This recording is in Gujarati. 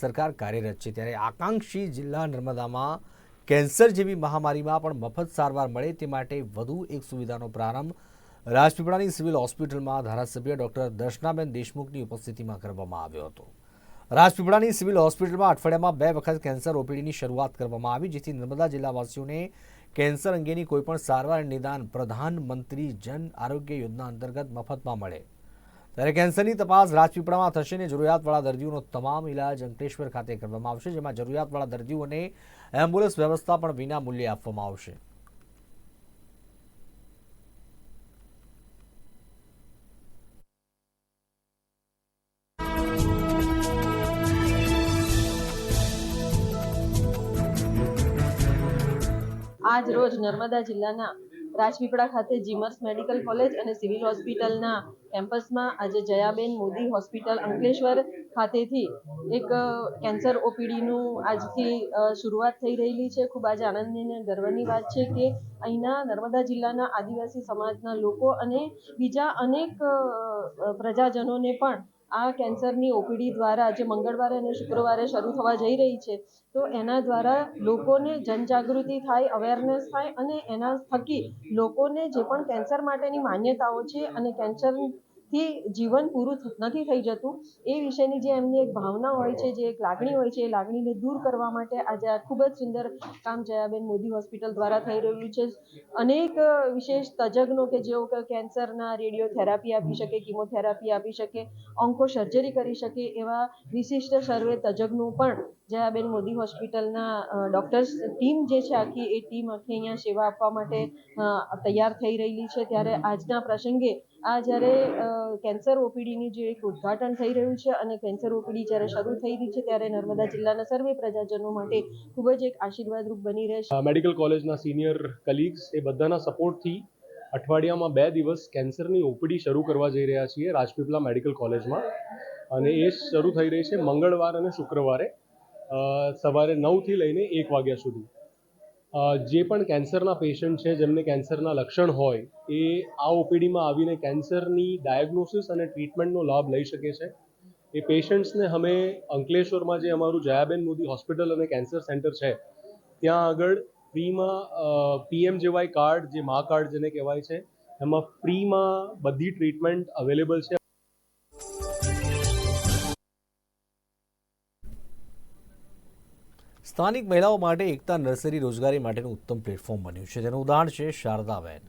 સરકાર કાર્યરત છે. ત્યારે આકાંક્ષી જિલ્લા નર્મદામાં કેન્સર જેવી મહામારીમાં પણ મફત સારવાર મળે તે માટે વધુ એક સુવિધાનો પ્રારંભ રાજપીપળાની સિવિલ હોસ્પિટલમાં ધારાસભ્ય ડોક્ટર દર્શનાબેન દેશમુખની ઉપસ્થિતિમાં કરવામાં આવ્યો હતો. રાજપીપળાની સિવિલ હોસ્પિટલમાં અઠવાડિયામાં બે વખત કેન્સર ઓપીડીની શરૂઆત કરવામાં આવી, જેથી નર્મદા જિલ્લાવાસીઓને કેન્સર અંગેની કોઈપણ સારવાર નિદાન પ્રધાનમંત્રી જન આરોગ્ય યોજના અંતર્ગત મફતમાં મળે. ત્યારે કેન્સરની તપાસ રાજપીપળામાં થશે અને જરૂરિયાતવાળા દર્દીઓનો તમામ ઇલાજ અંકલેશ્વર ખાતે કરવામાં આવશે, જેમાં જરૂરિયાતવાળા દર્દીઓને એમ્બ્યુલન્સ વ્યવસ્થા પણ વિના મૂલ્યે આપવામાં આવશે. આજ રોજ નર્મદા જિલ્લાના રાજપીપળા ખાતે જીમર્સ મેડિકલ કોલેજ અને સિવિલ હોસ્પિટલના કેમ્પસમાં આજે જયાબેન મોદી હોસ્પિટલ અંકલેશ્વર ખાતેથી એક કેન્સર ઓપીડીનું આજથી શરૂઆત થઈ રહેલી છે. ખૂબ આજે આનંદની અને ગર્વની વાત છે કે અહીંના નર્મદા જિલ્લાના આદિવાસી સમાજના લોકો અને બીજા અનેક પ્રજાજનોને પણ આ કેન્સરની ઓપીડી દ્વારા જે મંગળવારે અને શુક્રવારે શરૂ થવા જઈ રહી છે. તો એના દ્વારા લોકોને જનજાગૃતિ થાય અવેરનેસ થાય અને એના થકી લોકોને જે પણ કેન્સર માટેની માન્યતાઓ છે અને કેન્સરથી જીવન પૂરું નથી થઈ જતું. એ વિશેની જે એમની એક ભાવના હોય છે, જે એક લાગણી હોય છે, એ લાગણીને દૂર કરવા માટે આજે આ ખૂબ જ સુંદર કામ જયાબેન મોદી હોસ્પિટલ દ્વારા થઈ રહ્યું છે. અનેક વિશેષ તજજ્ઞો કે જેઓ કેન્સરના રેડિયોથેરાપી આપી શકે, કિમોથેરાપી આપી શકે ઓન્કો સર્જરી કરી શકે એવા વિશિષ્ટ સર્વે તજજ્ઞો પણ જયાબેન મોદી હોસ્પિટલના ડૉક્ટર્સ ટીમ જે છે આખી એ ટીમ આખી અહીંયા સેવા આપવા માટે તૈયાર થઈ રહેલી છે. ત્યારે આજના પ્રસંગે આ જ્યારે કેન્સર ઓપીડીની જે એક ઉદ્ઘાટન થઈ રહ્યું છે અને કેન્સર ઓપીડી જ્યારે શરૂ થઈ રહી છે ત્યારે નર્મદા જિલ્લાના સર્વે પ્રજાજનો માટે ખૂબ જ એક આશીર્વાદરૂપ બની રહેશે. મેડિકલ કોલેજના સિનિયર કલીગ્સ એ બધાના સપોર્ટથી અઠવાડિયામાં બે દિવસ કેન્સરની ઓપીડી શરૂ કરવા જઈ રહ્યા છીએ રાજપીપલા મેડિકલ કોલેજમાં. અને એ શરૂ થઈ રહી છે મંગળવાર અને શુક્રવારે સવારે નવથી લઈને એક વાગ્યા સુધી. જે પણ કેન્સરના પેશન્ટ છે, જેમને કેન્સરના લક્ષણ હોય, એ આ ઓપીડીમાં આવીને કેન્સરની ડાયગ્નોસિસ અને ટ્રીટમેન્ટનો લાભ લઈ શકે છે. એ પેશન્ટ્સને અમે અંકલેશ્વરમાં જે અમારું જયાબેન મોદી હોસ્પિટલ અને કેન્સર સેન્ટર છે, ત્યાં આગળ ફ્રીમાં પીએમ જેવાય કાર્ડ જે મા કાર્ડ જેને કહેવાય છે, એમાં ફ્રીમાં બધી ટ્રીટમેન્ટ અવેલેબલ છે. સ્થાનિક મહિલાઓ માટે એકતા નર્સરી રોજગારી માટેનું ઉત્તમ પ્લેટફોર્મ બન્યું છે તેનું ઉદાહરણ છે શારદાબેન.